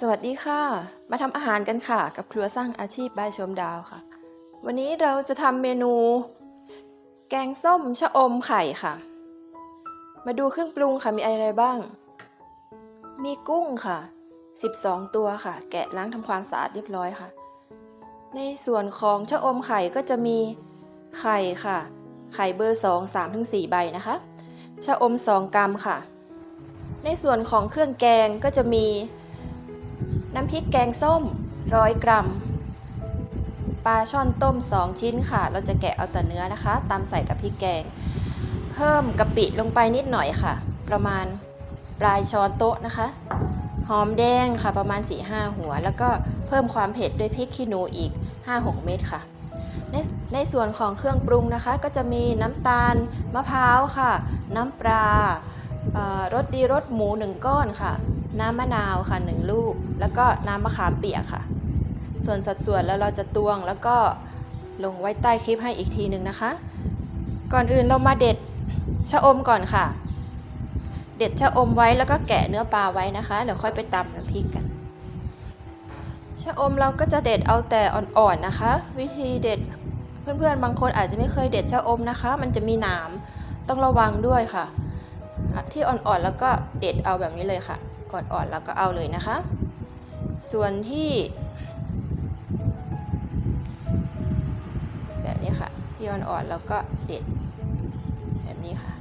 สวัสดีค่ะ มาทำอาหารกันค่ะ กับครัวสร้างอาชีพบายชมดาวค่ะ วันนี้เราจะทำเมนู แกงส้มชะอมไข่ค่ะ มาดูเครื่องปรุงค่ะมีอะไรบ้าง มีกุ้งค่ะ 12 ตัวค่ะ แกะล้างทำความสะอาดเรียบร้อยค่ะ ในส่วนของชะอมไข่ก็จะมีไข่ค่ะ ไข่เบอร์ 2 3ถึง4ใบนะคะ ชะอม 2 กรัมค่ะ ในส่วนของเครื่องแกงก็จะมี น้ำพริกแกงส้มร้อยกรัม ปลาช่อนต้ม 2 ชิ้นค่ะ เราจะแกะเอาแต่เนื้อนะคะ ตามใส่กับพริกแกง เพิ่มกะปิลงไปนิดหน่อยค่ะ ประมาณปลายช้อนโต๊ะนะคะ หอมแดงค่ะประมาณ 4-5 หัว แล้วก็เพิ่มความเผ็ดด้วยพริกขี้หนูอีก 5-6 เม็ดค่ะในในส่วนของเครื่องปรุงนะคะ ก็จะมีน้ำตาลมะพร้าวค่ะ น้ำปลารสดีรสหมู1ก้อนค่ะ น้ำมะนาวค่ะ1ลูก แล้วก็น้ำมะขามเปียกค่ะ ส่วนสัดส่วนแล้วเราจะตวงแล้วก็ลงไว้ใต้คลิปให้อีกทีหนึ่งนะคะ ก่อนอื่นเรามาเด็ดชะอมก่อนค่ะ เด็ดชะอมไว้แล้วก็แกะเนื้อปลาไว้นะคะเดี๋ยวค่อยไปตำน้ำพริกกันชะอมเราก็จะเด็ดเอาแต่อ่อนๆนะคะ วิธีเด็ดเพื่อนๆบางคนอาจจะไม่เคยเด็ดชะอมนะคะ มันจะมีหนามต้องระวังด้วยค่ะอะที่อ่อนๆแล้วก็เด็ดเอาแบบนี้เลยค่ะ อ่อนๆแล้วก็เอาเลยนะคะ ส่วนที่ แบบนี้ค่ะที่อ่อนๆแล้วก็เด็ด แบบนี้ค่ะ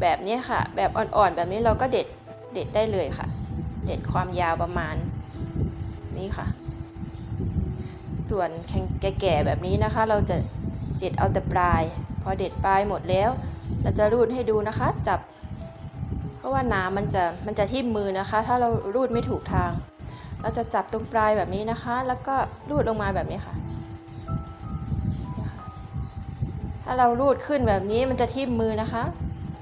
แบบนี้ค่ะ แบบอ่อนๆแบบนี้เราก็เด็ดเด็ดได้เลยค่ะ เด็ดความยาวประมาณนี้ค่ะ ส่วนแก่ๆแบบนี้นะคะ เราจะเด็ดเอาแต่ปลาย พอเด็ดปลายหมดแล้ว เราจะรูดให้ดูนะคะ จับ ราะว่าน้ำมันจะมันจะทิ่มมือนะคะ ถ้าเรารูดไม่ถูกทาง เราจะจับตรงปลายแบบนี้นะคะ แล้วก็รูดลงมาแบบนี้ค่ะ ถ้าเรารูดขึ้นแบบนี้มันจะทิ่มมือนะคะ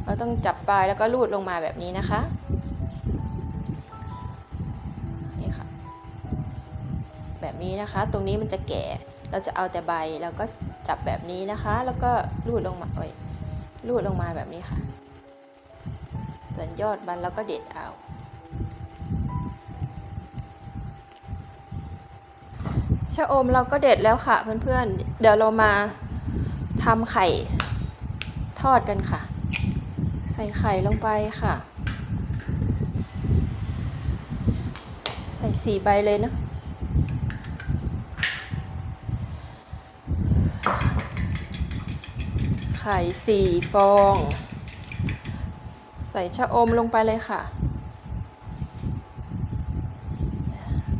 เราต้องจับปลายแล้วก็รูดลงมาแบบนี้นะคะนี่ค่ะแบบนี้นะคะ ตรงนี้มันจะแก่ เราจะเอาแต่ใบแล้วก็จับแบบนี้นะคะ แล้วก็รูดลงมาเอ้ยรูดลงมาแบบนี้ค่ะ ส่วนยอดมันเราก็เด็ดเอา ชะอมเราก็เด็ดแล้วค่ะเพื่อนๆ เดี๋ยวเรามาทำไข่ทอดกันค่ะ ใส่ไข่ลงไปค่ะ ใส่สี่ใบเลยนะไข่สี่ฟอง ใส่ชะอมลงไปเลยค่ะ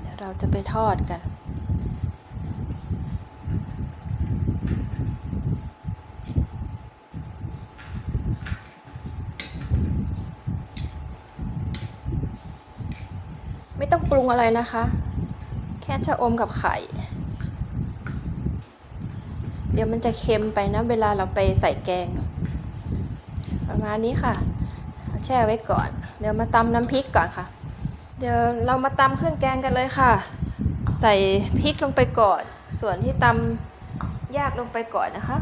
เดี๋ยวเราจะไปทอดกัน ไม่ต้องปรุงอะไรนะคะ แค่ชะอมกับไข่ เดี๋ยวมันจะเค็มไปนะ เวลาเราไปใส่แกง ประมาณนี้ค่ะ แช่ไว้ก่อน เดี๋ยวมาตำน้ำพริกก่อนค่ะ เดี๋ยวเรามาตำเครื่องแกงกันเลยค่ะ ใส่พริกลงไปก่อน ส่วนที่ตำยากลงไปก่อนนะคะ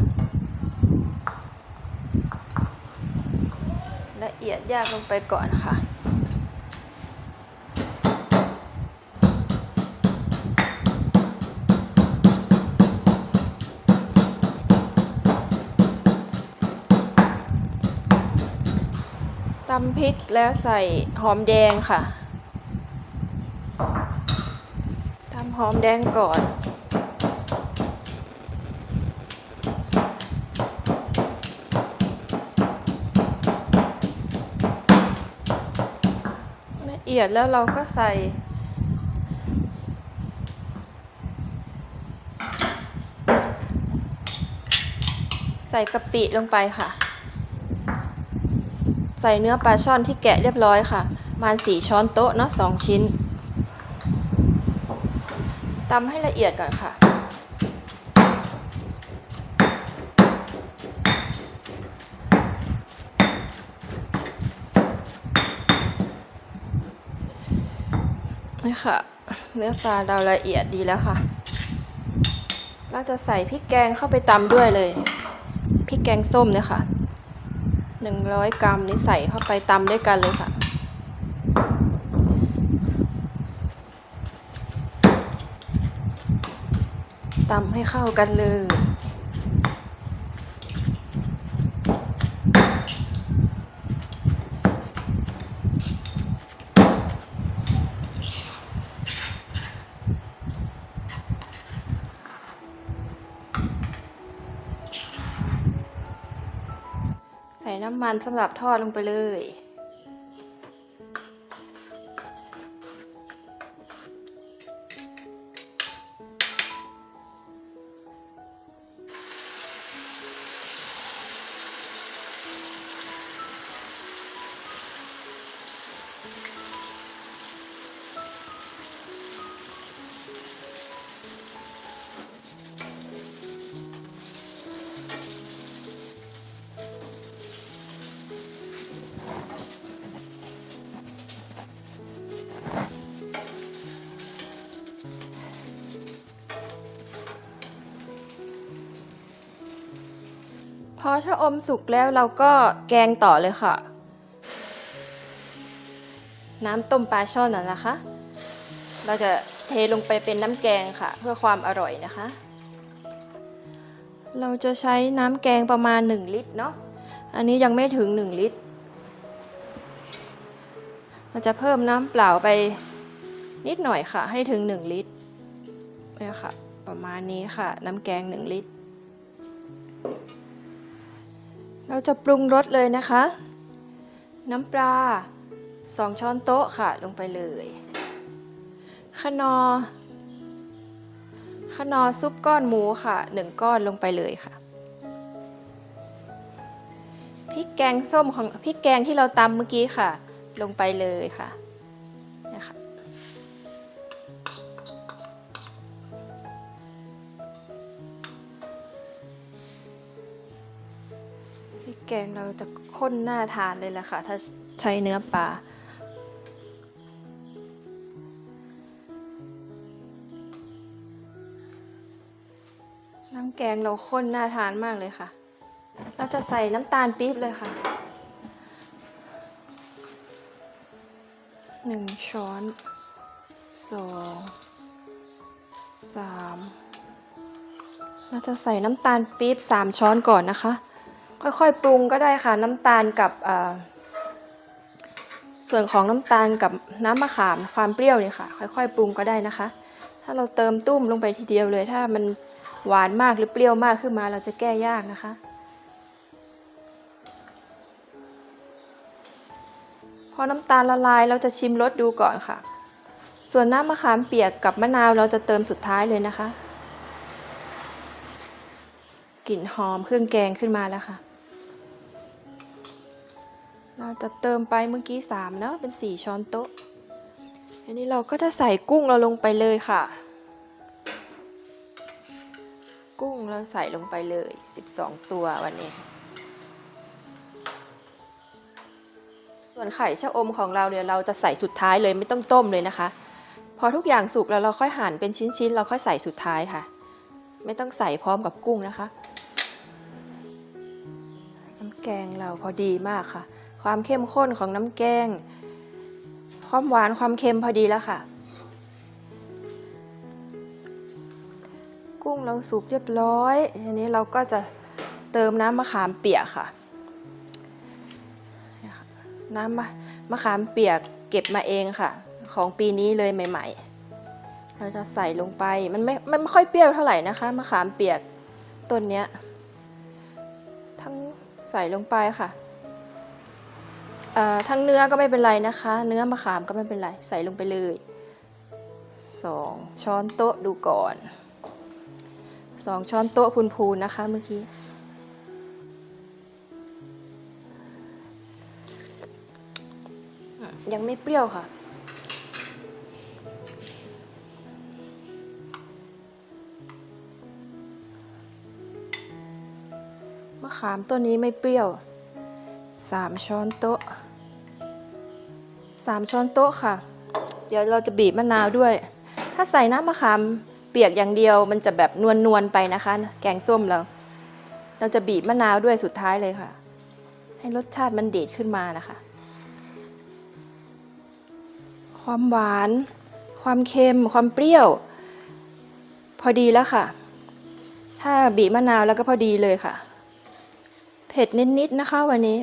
ละเอียดยากลงไปก่อนค่ะ ตำพริกแล้วใส่หอมแดงค่ะตำหอมแดงก่อนละเอียดแล้วเราก็ใส่ใส่กะปิลงไปค่ะ ใส่เนื้อปลาช่อนที่แกะเรียบร้อยค่ะมาณสี่ช้อนโต๊ะเนาะสองชิ้นตำให้ละเอียดก่อนค่ะ นี่ค่ะ เนื้อปลาเราละเอียดดีแล้วค่ะ เราจะใส่พริกแกงเข้าไปตำด้วยเลย พริกแกงส้มเนี่ยค่ะ หนึ่งร้อยกรัมนี่ใส่เข้าไปตำด้วยกันเลยค่ะ ตำให้เข้ากันเลย น้ำมันสำหรับทอดลงไปเลย พอชะอมสุกแล้วเราก็แกงต่อเลยค่ะ น้ำต้มปลาช่อนน่ะนะคะ เราจะเทลงไปเป็นน้ำแกงค่ะ เพื่อความอร่อยนะคะ เราจะใช้น้ำแกงประมาณ 1 ลิตรเนาะอันนี้ยังไม่ถึง 1 ลิตรเราจะเพิ่มน้ำเปล่าไปนิดหน่อยค่ะ ให้ถึง 1 ลิตรเนี่ยค่ะ ประมาณนี้ค่ะ น้ำแกง 1 ลิตร เราจะปรุงรสเลยนะคะ น้ำปลา 2 ช้อนโต๊ะค่ะลงไปเลยขนอขนอซุปก้อนหมูค่ะ 1 ก้อนลงไปเลยค่ะพริกแกงส้มของพริกแกงที่เราตำเมื่อกี้ค่ะ ลงไปเลยค่ะนะคะ กแกงเราจะข้นน่าทานเลยแหละค่ะ ถ้าใช้เนื้อปลาน้ำแกงเราข้นน่าทานมากเลยค่ะ เราจะใส่น้ำตาลปี๊บเลยค่ะหนึ่งช้อนสองสามเราจะใส่น้ำตาลปี๊บสามช้อนก่อนนะคะ ค่อยๆ ปรุงก็ได้ค่ะน้ำตาลกับส่วนของน้ำตาลกับน้ำมะขามความเปรี้ยวเนี่ยค่ะ ค่อย ๆ ปรุงก็ได้นะคะ ถ้าเราเติมตุ้มลงไปทีเดียวเลย ถ้ามันหวานมากหรือเปรี้ยวมากขึ้นมาเราจะแก้ยากนะคะพอน้ำตาลละลายเราจะชิมรสดูก่อนค่ะ ส่วนน้ำมะขามเปียกกับมะนาวเราจะเติมสุดท้ายเลยนะคะ กลิ่นหอมเครื่องแกงขึ้นมาแล้วค่ะ เราจะเติมไปเมื่อกี้สามเนาะเป็น 4 ช้อนโต๊ะ อันนี้เราก็จะใส่กุ้งเราลงไปเลยค่ะ กุ้งเราใส่ลงไปเลย 12 ตัววันนี้ ส่วนไข่ชะอมของเราเนี่ยเราจะใส่สุดท้ายเลยไม่ต้องต้มเลยนะคะ พอทุกอย่างสุกแล้วเราค่อยหั่นเป็นชิ้นๆ เราค่อยใส่สุดท้ายค่ะ ไม่ต้องใส่พร้อมกับกุ้งนะคะน้ำแกงเราพอดีมากค่ะ ความเข้มข้นของน้ำแกง ความหวานความเค็มพอดีแล้วค่ะ กุ้งเราสุกเรียบร้อย ทีนี้เราก็จะเติมน้ำมะขามเปียกค่ะ น้ำมะมะขามเปียกเก็บมาเองค่ะ ของปีนี้เลยใหม่ ๆ เราจะใส่ลงไป มันไม่มันไม่ค่อยเปรี้ยวเท่าไหร่นะคะ มะขามเปียกต้นเนี้ย ทั้งใส่ลงไปค่ะ ทั้งเนื้อก็ไม่เป็นไรนะคะ เนื้อมะขามก็ไม่เป็นไร ใส่ลงไปเลยสองช้อนโต๊ะดูก่อนสองช้อนโต๊ะพูนๆนะคะเมื่อกี้ยังไม่เปรี้ยวค่ะ มะขามตัวนี้ไม่เปรี้ยว 3 ช้อนโต๊ะ 3 ช้อนโต๊ะค่ะ เดี๋ยวเราจะบีบมะนาวด้วย ถ้าใส่น้ำมะขามเปียกอย่างเดียวมันจะแบบนวลๆไปนะคะ แกงส้มเรา เราจะบีบมะนาวด้วยสุดท้ายเลยค่ะ ให้รสชาติมันเด็ดขึ้นมานะคะ ความหวาน ความเค็ม ความเปรี้ยว พอดีแล้วค่ะ ถ้าบีบมะนาวแล้วก็พอดีเลยค่ะ เผ็ดนิดๆนะคะ วันนี้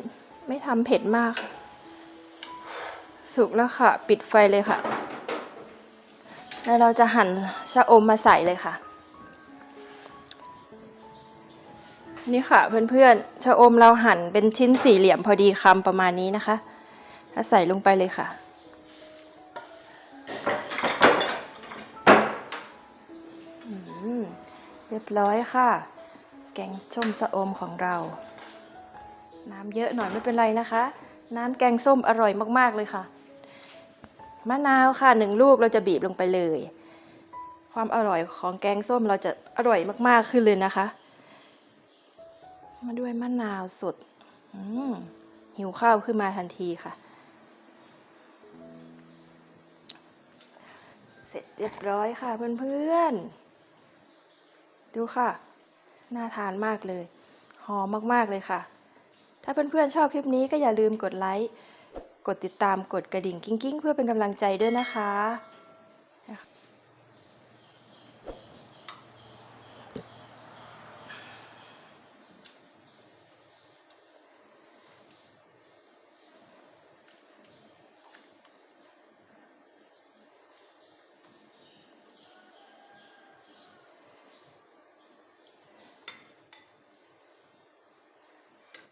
ไม่ทำเผ็ดมาก สุกแล้วค่ะ ปิดไฟเลยค่ะ แล้วเราจะหั่นชะอมมาใส่เลยค่ะ นี่ค่ะเพื่อนๆชะอมเราหั่นเป็นชิ้นสี่เหลี่ยมพอดีคำประมาณนี้นะคะแล้วใส่ลงไปเลยค่ะเรียบร้อยค่ะ แกงส้มชะอมของเรา น้ำเยอะหน่อยไม่เป็นไรนะคะ น้ำแกงส้มอร่อยมาก ๆ เลยค่ะ มะนาวค่ะหนึ่งลูกเราจะบีบลงไปเลย ความอร่อยของแกงส้มเราจะอร่อยมากๆขึ้นเลยนะคะ มาด้วยมะนาวสดหิวข้าวขึ้นมาทันทีค่ะ เสร็จเรียบร้อยค่ะเพื่อนๆ ดูค่ะ น่าทานมากเลย หอมมากๆเลยค่ะ ถ้าเพื่อนๆชอบคลิปนี้ก็อย่าลืมกดไลค์ ดติดตามกดกระดิ่งกิ้งๆ เพื่อเป็นกำลังใจด้วยนะคะ